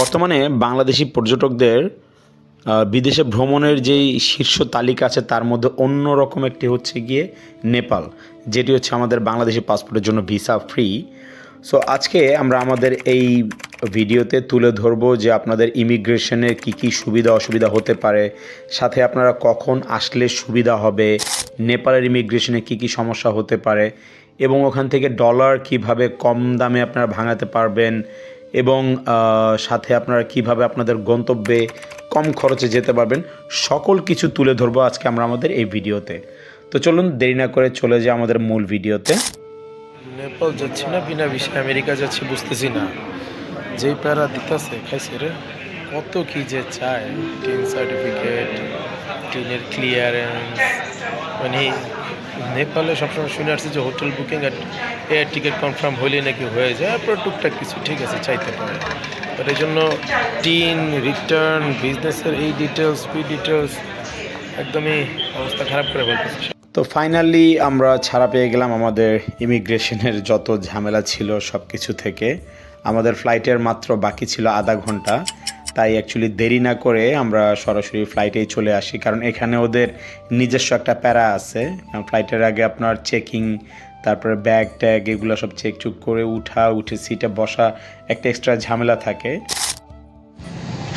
বর্তমানে বাংলাদেশি পর্যটকদের বিদেশে ভ্রমণের যেই শীর্ষ তালিকা আছে তার মধ্যে অন্য রকম একটি হচ্ছে গিয়ে নেপাল, যেটি হচ্ছে আমাদের বাংলাদেশি পাসপোর্টের জন্য ভিসা ফ্রি সো আজকে আমরা আমাদের এই ভিডিওতে তুলে ধরবো যে আপনাদের ইমিগ্রেশনের কি কি সুবিধা অসুবিধা হতে পারে, সাথে আপনারা কখন আসলে সুবিধা হবে, নেপালের ইমিগ্রেশনে কি কি সমস্যা হতে পারে, এবং ওখান থেকে ডলার কীভাবে কম দামে আপনারা ভাঙাতে পারবেন এবং সাথে আপনারা কীভাবে আপনাদের গন্তব্যে কম খরচে যেতে পারবেন, সকল কিছু তুলে ধরবো আজকে আমরা আমাদের এই ভিডিওতে। তো চলুন, দেরি না করে চলে যাই আমাদের মূল ভিডিওতে। নেপাল যাচ্ছি না, বিনা বিষয়ে আমেরিকা যাচ্ছি, বুঝতেছি না। যেই প্যারা দিতেছে, খাইছে রে। কত কি যে চায়, টিন সার্টিফিকেট, টিনের ক্লিয়ারেন্স মানে নেপালে সবসময় শুনে আসছি যে হোটেল বুকিং আর এয়ার টিকিট কনফার্ম হলে নাকি হয়ে যায়। তারপর টুকটাক কিছু ঠিক আছে, চাইতে পারে বাট এই জন্য টিন রিটার্ন বিজনেসের এই ডিটেলস ফি ডিটেলস একদমই অবস্থা খারাপ করে বলতেছে তো ফাইনালি আমরা ছাড়া পেয়ে গেলাম আমাদের ইমিগ্রেশনের যত ঝামেলা ছিল সব কিছু থেকে। আমাদের ফ্লাইটের মাত্র বাকি ছিল আধা ঘণ্টা। তাই অ্যাকচুয়ালি দেরি না করে আমরা সরাসরি ফ্লাইটেই চলে আসি। কারণ এখানে ওদের নিজস্ব একটা প্যারা আছে। ফ্লাইটের আগে আপনার চেকিং তারপরে ব্যাগ ট্যাগ এগুলো সব চেক চুক করে উঠা উঠে সিটে বসা একটা এক্সট্রা ঝামেলা থাকে।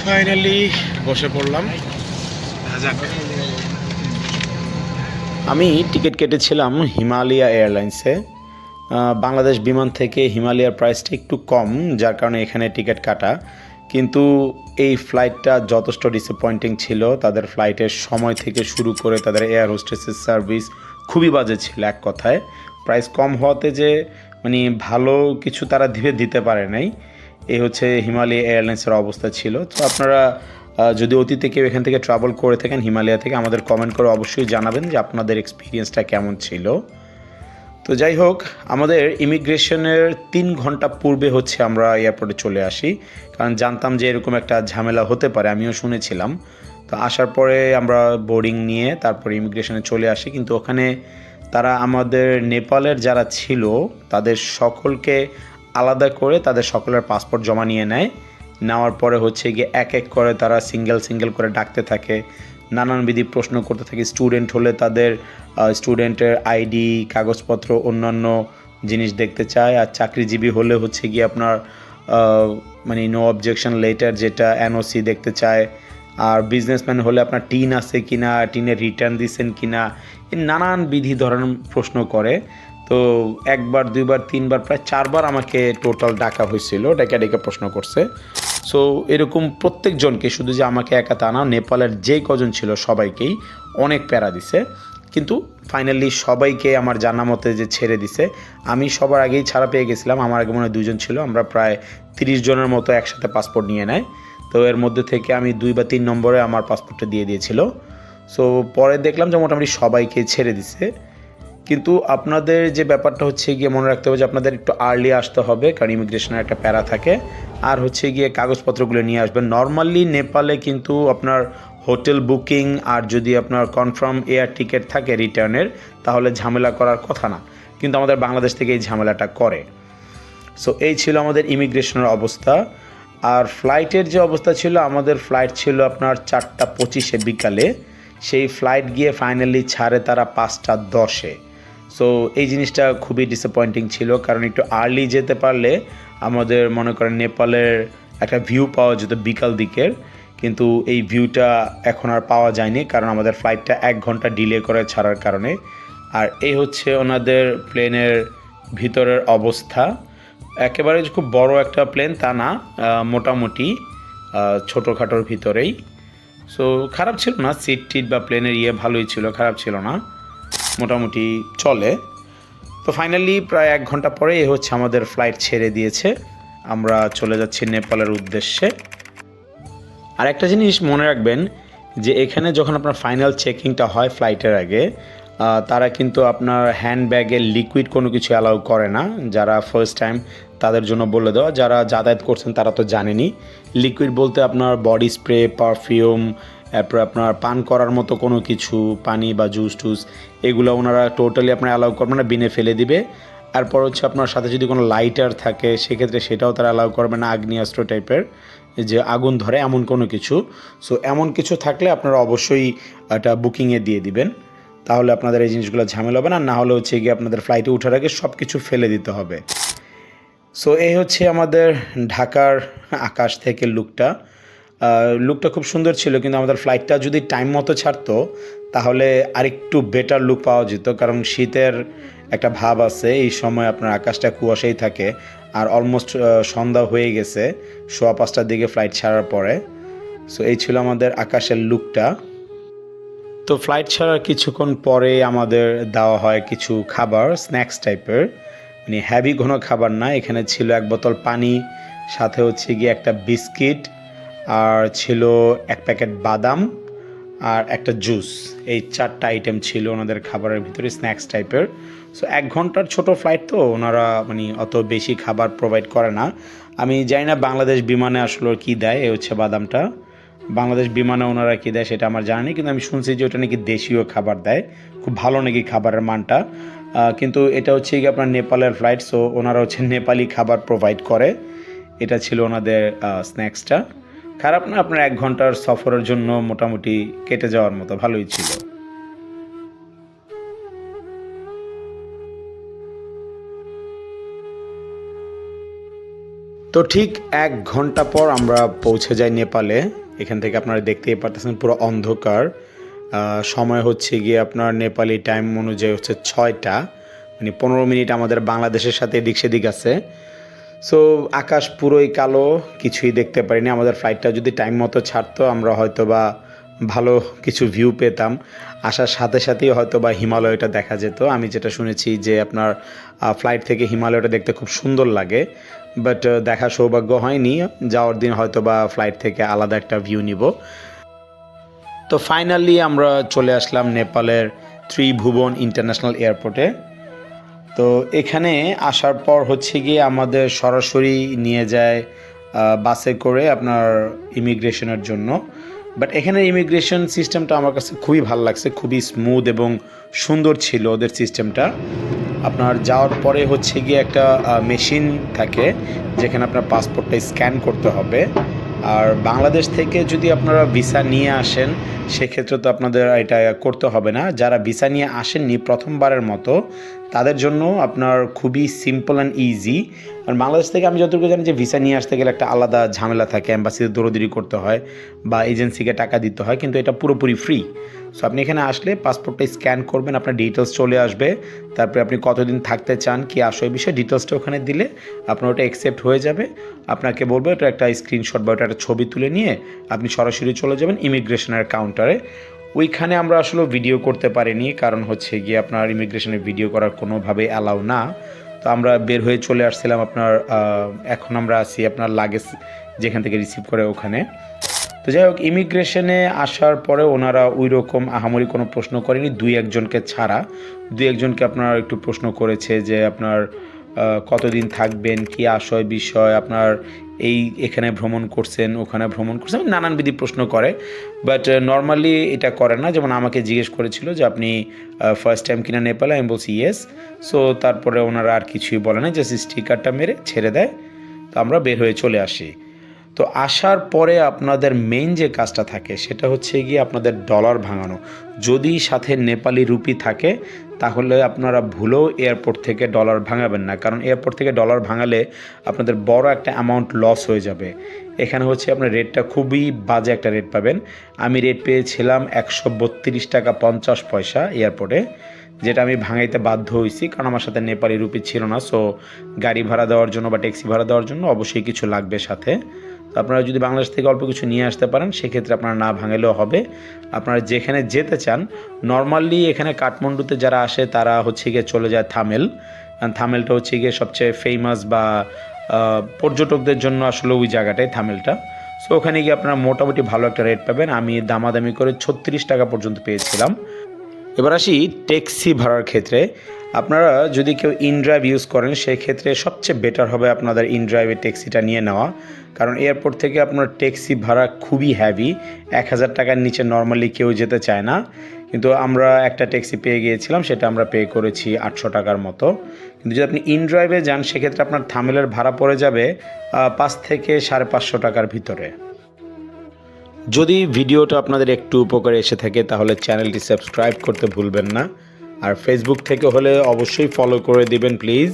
ফাইনালি বসে পড়লাম। আমি টিকিট কেটেছিলাম হিমালয়া এয়ারলাইন্সে। বাংলাদেশ বিমান থেকে হিমালয়ার প্রাইসটা একটু কম যার কারণে এখানে টিকিট কাটা। কিন্তু এই ফ্লাইটটা যথেষ্ট ডিসঅ্যাপয়েন্টিং ছিল। তাদের ফ্লাইটের সময় থেকে শুরু করে তাদের এয়ার হোস্টেসের সার্ভিস খুবই বাজে ছিল এক কথায়। প্রাইস কম হওয়াতে যে মানে ভালো কিছু তারা দিবে দিতে পারে নাই। এই হচ্ছে হিমালয় এয়ারলাইন্সের অবস্থা ছিল। তো আপনারা যদি অতীতে কেউ এখান থেকে ট্রাভেল করে থাকেন হিমালয়া থেকে আমাদের কমেন্ট করে অবশ্যই জানাবেন যে আপনাদের এক্সপিরিয়েন্সটা কেমন ছিল। তো যাই হোক আমাদের ইমিগ্রেশনের তিন ঘণ্টা পূর্বে হচ্ছে আমরা এয়ারপোর্টে চলে আসি। কারণ জানতাম যে এরকম একটা ঝামেলা হতে পারে, আমিও শুনেছিলাম। তো আসার পরে আমরা বোর্ডিং নিয়ে তারপর ইমিগ্রেশনে চলে আসি। কিন্তু ওখানে তারা আমাদের নেপালের যারা ছিল, তাদের সকলকে আলাদা করে তাদের সকলের পাসপোর্ট জমা নিয়ে নেয়। নেওয়ার পরে হচ্ছে গিয়ে এক এক করে তারা সিঙ্গেল সিঙ্গেল করে ডাকতে থাকে। নানানবিধি প্রশ্ন করতে থাকি। স্টুডেন্ট হলে তাদের স্টুডেন্টের আইডি কাগজপত্র, অন্যান্য জিনিস দেখতে চায় আর চাকরিজীবী হলে হচ্ছে গিয়ে আপনার মানে নো অবজেকশন লেটার যেটা এনওসি দেখতে চায়। আর বিজনেসম্যান হলে আপনার টিন আছে কি না টিনের রিটার্ন দিচ্ছেন কি না নানান বিধি ধরনের প্রশ্ন করে। তো একবার, দুইবার, তিনবার, প্রায় চারবার আমাকে টোটাল ডাকা হয়েছিল ডেকে ডেকে প্রশ্ন করছে। সো এরকম প্রত্যেকজনকে শুধু যে আমাকে একা তা না, নেপালের যে কজন ছিল সবাইকেই অনেক প্যারা দিছে। কিন্তু ফাইনালি সবাইকে আমার জানা মতে যে ছেড়ে দিছে। আমি সবার আগেই ছাড়া পেয়ে গেছিলাম। আমার আগে মনে হয় দুজন ছিল। আমরা প্রায় তিরিশ জনের মতো একসাথে পাসপোর্ট নিয়ে নেয়। তো এর মধ্যে থেকে আমি দুই বা তিন নম্বরে আমার পাসপোর্টটা দিয়ে দিয়েছিল। সো পরে দেখলাম যে মোটামুটি সবাইকে ছেড়ে দিছে। কিন্তু আপনাদের যে ব্যাপারটা হচ্ছে গিয়ে মনে রাখতে হবে যে আপনাদের একটু আর্লি আসতে হবে, কারণ ইমিগ্রেশনের একটা প্যারা থাকে। আর হচ্ছে গিয়ে কাগজপত্রগুলো নিয়ে আসবেন। নর্মালি নেপালে কিন্তু আপনার হোটেল বুকিং আর যদি আপনার কনফার্ম এয়ার টিকিট থাকে রিটার্নের তাহলে ঝামেলা করার কথা না। কিন্তু আমাদের বাংলাদেশ থেকে এই ঝামেলাটা করে। সো এই ছিল আমাদের ইমিগ্রেশনের অবস্থা। আর ফ্লাইটের যে অবস্থা ছিল, আমাদের ফ্লাইট ছিল আপনার চারটা পঁচিশে বিকালে। সেই ফ্লাইট গিয়ে ফাইনালি ছাড়ে তারা পাঁচটা দশে। সো এই জিনিসটা খুবই ডিসঅ্যাপয়েন্টিং ছিল। কারণ একটু আর্লি যেতে পারলে আমাদের মনে করেন নেপালের একটা ভিউ পাওয়া যেত বিকাল দিকের। কিন্তু এই ভিউটা এখন আর পাওয়া যায়নি কারণ আমাদের ফ্লাইটটা এক ঘণ্টা ডিলে করে ছাড়ার কারণে। আর এই হচ্ছে ওনাদের প্লেনের ভিতরের অবস্থা। একেবারে খুব বড় একটা প্লেন তা না মোটামুটি ছোটোখাটোর ভিতরেই। সো খারাপ ছিল না সিট টিট বা প্লেনের ইয়ে ভালোই ছিল, খারাপ ছিল না। মোটামুটি চলে। তো ফাইনালি প্রায় এক ঘণ্টা পরে এ হচ্ছে আমাদের ফ্লাইট ছেড়ে দিয়েছে। আমরা চলে যাচ্ছি নেপালের উদ্দেশ্যে। আর একটা জিনিস মনে রাখবেন যে এখানে যখন আপনার ফাইনাল চেকিংটা হয় ফ্লাইটের আগে তারা কিন্তু আপনার হ্যান্ড ব্যাগে লিকুইড কোনো কিছু অ্যালাউ করে না। যারা ফার্স্ট টাইম তাদের জন্য বলে দেওয়া। যারা যাতায়াত করছেন তারা তো জানেনি লিকুইড বলতে আপনার বডি স্প্রে পারফিউম তারপর আপনার পান করার মতো কোনো কিছু, পানি বা জুস টুস, এগুলো ওনারা টোটালি আপনার অ্যালাউ করবে না, বিনে ফেলে দিবে। এরপর হচ্ছে আপনার সাথে যদি কোনো লাইটার থাকে, সেক্ষেত্রে সেটাও তারা অ্যালাউ করবে না, আগ্নেয়াস্ত্র টাইপের যে আগুন ধরে এমন কোনো কিছু। সো এমন কিছু থাকলে আপনারা অবশ্যই একটা বুকিংয়ে দিয়ে দিবেন। তাহলে আপনাদের এই জিনিসগুলো ঝামেলা হবে না না হলে হচ্ছে গিয়ে আপনাদের ফ্লাইটে ওঠার আগে সব কিছু ফেলে দিতে হবে। সো এই হচ্ছে আমাদের ঢাকার আকাশ থেকে লুকটা লুকটা খুব সুন্দর ছিল, কিন্তু আমাদের ফ্লাইটটা যদি টাইম মতো ছাড়তো, তাহলে আরেকটু বেটার লুক পাওয়া যেত, কারণ শীতের একটা ভাব আছে, এই সময় আপনার আকাশটা কুয়াশাই থাকে, আর অলমোস্ট সন্ধ্যা হয়ে গেছে, সোয়া পাঁচটার দিকে ফ্লাইট ছাড়ার পরে। সো এই ছিল আমাদের আকাশের লুকটা তো ফ্লাইট ছাড়ার কিছুক্ষণ পরে আমাদের দেওয়া হয় কিছু খাবার স্ন্যাক্স টাইপের মানে হ্যাভি কোনো খাবার না, এখানে ছিল এক বোতল পানি, সাথে হচ্ছে গিয়ে একটা বিস্কিট আর ছিল এক প্যাকেট বাদাম আর একটা জুস। এই চারটা আইটেম ছিল ওনাদের খাবারের ভিতরে স্ন্যাক্স টাইপের সো এক ঘণ্টার ছোট ফ্লাইট তো ওনারা মানে অত বেশি খাবার প্রোভাইড করে না। আমি জানি না বাংলাদেশ বিমানে আসলে কী দেয় এই হচ্ছে বাদামটা। বাংলাদেশ বিমানে ওনারা কী দেয় সেটা আমার জানা নেই, কিন্তু আমি শুনছি যে ওটা নাকি দেশীয় খাবার দেয়। খুব ভালো নাকি খাবারের মানটা। কিন্তু এটা হচ্ছে কি আপনার নেপালের ফ্লাইট সো ওনারা হচ্ছে নেপালি খাবার প্রোভাইড করে। এটা ছিল ওনাদের স্ন্যাক্সটা খারাপ না? আপনার এক ঘণ্টার সফরের জন্য মোটামুটি কেটে যাওয়ার মতো, ভালোই ছিল। তো ঠিক এক ঘণ্টা পর আমরা পৌঁছে যাই নেপালে। এখান থেকে আপনারা দেখতেই পারতেছেন পুরো অন্ধকার। সময় হচ্ছে গিয়ে আপনার নেপালি টাইম অনুযায়ী হচ্ছে ছয়টা। মানে পনেরো মিনিট আমাদের বাংলাদেশের সাথে এদিক সেদিক আছে। সো আকাশ পুরোই কালো, কিছুই দেখতে পারিনি। আমাদের ফ্লাইটটা যদি টাইম মতো ছাড়তো, আমরা হয়তো বা ভালো কিছু ভিউ পেতাম। আসার সাথে সাথেই হয়তো বা হিমালয়টা দেখা যেত। আমি যেটা শুনেছি যে আপনার ফ্লাইট থেকে হিমালয়টা দেখতে খুব সুন্দর লাগে। বাট দেখা সৌভাগ্য হয়নি। যাওয়ার দিন হয়তো বা ফ্লাইট থেকে আলাদা একটা ভিউ নিব। তো ফাইনালি আমরা চলে আসলাম নেপালের ত্রিভুবন ইন্টারন্যাশনাল এয়ারপোর্টে তো এখানে আসার পর হচ্ছে গিয়ে আমাদের সরাসরি নিয়ে যায় বাসে করে আপনার ইমিগ্রেশনের জন্য। বাট এখানে ইমিগ্রেশন সিস্টেমটা আমার কাছে খুবই ভালো লাগছে, খুবই স্মুথ এবং সুন্দর ছিল ওদের সিস্টেমটা। আপনার যাওয়ার পরে হচ্ছে গিয়ে একটা মেশিন থাকে যেখানে আপনার পাসপোর্টটা স্ক্যান করতে হবে। আর বাংলাদেশ থেকে যদি আপনারা ভিসা নিয়ে আসেন, সেক্ষেত্রে তো আপনাদের এটা করতে হবে না। যারা ভিসা নিয়ে আসেননি প্রথমবারের মতো তাদের জন্য আপনার খুবই সিম্পল অ্যান্ড ইজি আর বাংলাদেশ থেকে আমি যতটুকু জানি যে ভিসা নিয়ে আসতে গেলে একটা আলাদা ঝামেলা থাকে অ্যাম্বাসিতে দৌড়দৌড়ি করতে হয় বা এজেন্সিকে টাকা দিতে হয়, কিন্তু এটা পুরোপুরি ফ্রি সো আপনি এখানে আসলে পাসপোর্টটা স্ক্যান করবেন, আপনার ডিটেলস চলে আসবে। তারপরে আপনি কতদিন থাকতে চান, কি আসো, এই বিষয়ে ডিটেলসটা ওখানে দিলে আপনার ওটা অ্যাকসেপ্ট হয়ে যাবে। আপনাকে বলব, এটা একটা স্ক্রিনশট বা ওটা একটা ছবি তুলে নিয়ে আপনি সরাসরি চলে যাবেন ইমিগ্রেশনের কাউন্টারে ওইখানে আমরা আসলে ভিডিও করতে পারিনি, কারণ হচ্ছে গিয়ে আপনার ইমিগ্রেশনে ভিডিও করার কোনোভাবে অ্যালাউ না। তো আমরা বের হয়ে চলে আসছিলাম আপনার এখন আমরা আছি আপনার লাগেজ যেখান থেকে রিসিভ করে ওখানে। তো যাই হোক ইমিগ্রেশনে আসার পরে ওনারা ওই রকম আহামরি কোনো প্রশ্ন করেনি, দুই একজনকে ছাড়া। দুই একজনকে আপনার একটু প্রশ্ন করেছে যে আপনার কতদিন থাকবেন, কি আশয় বিষয় আপনার এই এখানে ভ্রমণ করছেন, ওখানে ভ্রমণ করছেন নানানবিধি প্রশ্ন করে। বাট নর্মালি এটা করে না। যেমন আমাকে জিজ্ঞেস করেছিল যে আপনি ফার্স্ট টাইম কিনা নেপালে? আমি বলছি ইয়েস সো তারপরে ওনারা আর কিছুই বলে না জাস্ট স্টিকারটা মেরে ছেড়ে দেয়। তো আমরা বের হয়ে চলে আসি। তো আসার পরে আপনাদের মেইন যে কাজটা থাকে, সেটা হচ্ছে গিয়ে আপনাদের ডলার ভাঙানো। যদি সাথে নেপালি রুপি থাকে, তাহলে আপনারা ভুলেও এয়ারপোর্ট থেকে ডলার ভাঙাবেন না। কারণ এয়ারপোর্ট থেকে ডলার ভাঙালে আপনাদের বড় একটা অ্যামাউন্ট লস হয়ে যাবে। এখানে হচ্ছে আপনার রেটটা খুবই বাজে একটা রেট পাবেন। আমি রেট পেয়েছিলাম একশো বত্রিশ টাকা পঞ্চাশ পয়সা এয়ারপোর্টে যেটা আমি ভাঙাইতে বাধ্য হয়েছি কারণ আমার সাথে নেপালি রুপি ছিল না। সো গাড়ি ভাড়া দেওয়ার জন্য বা ট্যাক্সি ভাড়া দেওয়ার জন্য অবশ্যই কিছু লাগবে সাথে। আপনারা যদি বাংলাদেশ থেকে অল্প কিছু নিয়ে আসতে পারেন, সেক্ষেত্রে আপনারা না ভাঙালেও হবে। আপনারা যেখানে যেতে চান নর্মালি এখানে কাঠমান্ডুতে যারা আসে, তারা হচ্ছে গিয়ে চলে যায় থামেল। কারণ থামেলটা হচ্ছে গিয়ে সবচেয়ে ফেমাস বা পর্যটকদের জন্য আসলে ওই জায়গাটাই থামেলটা। সো ওখানে গিয়ে আপনারা মোটামুটি ভালো একটা রেট পাবেন। আমি দামাদামি করে ছত্রিশ টাকা পর্যন্ত পেয়েছিলাম। এবার আসি ট্যাক্সি ভাড়ার ক্ষেত্রে। আপনারা যদি কেউ ইনড্রাইভ ইউজ করেন সেই ক্ষেত্রে সবচেয়ে বেটার হবে আপনাদের ইনড্রাইভের ট্যাক্সিটা নিয়ে নেওয়া। কারণ এয়ারপোর্ট থেকে আপনার ট্যাক্সি ভাড়া খুবই হ্যাভি এক হাজার টাকার নিচে নর্মালি কেউ যেতে চায় না। কিন্তু আমরা একটা ট্যাক্সি পেয়ে গিয়েছিলাম, সেটা আমরা পে করেছি আটশো টাকার মতো। কিন্তু যদি আপনি ইন ড্রাইভে যান, সেক্ষেত্রে আপনার থামেলের ভাড়া পড়ে যাবে পাঁচ থেকে সাড়ে পাঁচশো টাকার ভিতরে। যদি ভিডিওটা আপনাদের একটু উপকারে এসে থাকে, তাহলে চ্যানেলটি সাবস্ক্রাইব করতে ভুলবেন না। আর ফেসবুক থেকে হলে অবশ্যই ফলো করে দিবেন প্লিজ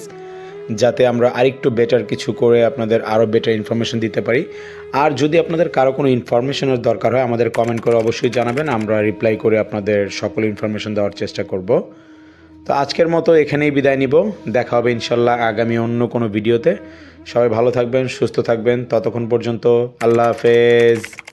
যাতে আমরা আরেকটু বেটার কিছু করে আপনাদের আরও বেটার ইনফরমেশন দিতে পারি। আর যদি আপনাদের কারও কোনো ইনফরমেশনের দরকার হয়, আমাদের কমেন্ট করে অবশ্যই জানাবেন, আমরা রিপ্লাই করে আপনাদের সকল ইনফরমেশন দেওয়ার চেষ্টা করব। তো আজকের মতো এখানেই বিদায় নিব। দেখা হবে ইনশাল্লাহ আগামী অন্য কোনো ভিডিওতে সবাই ভালো থাকবেন, সুস্থ থাকবেন। ততক্ষণ পর্যন্ত আল্লাহ হাফেজ।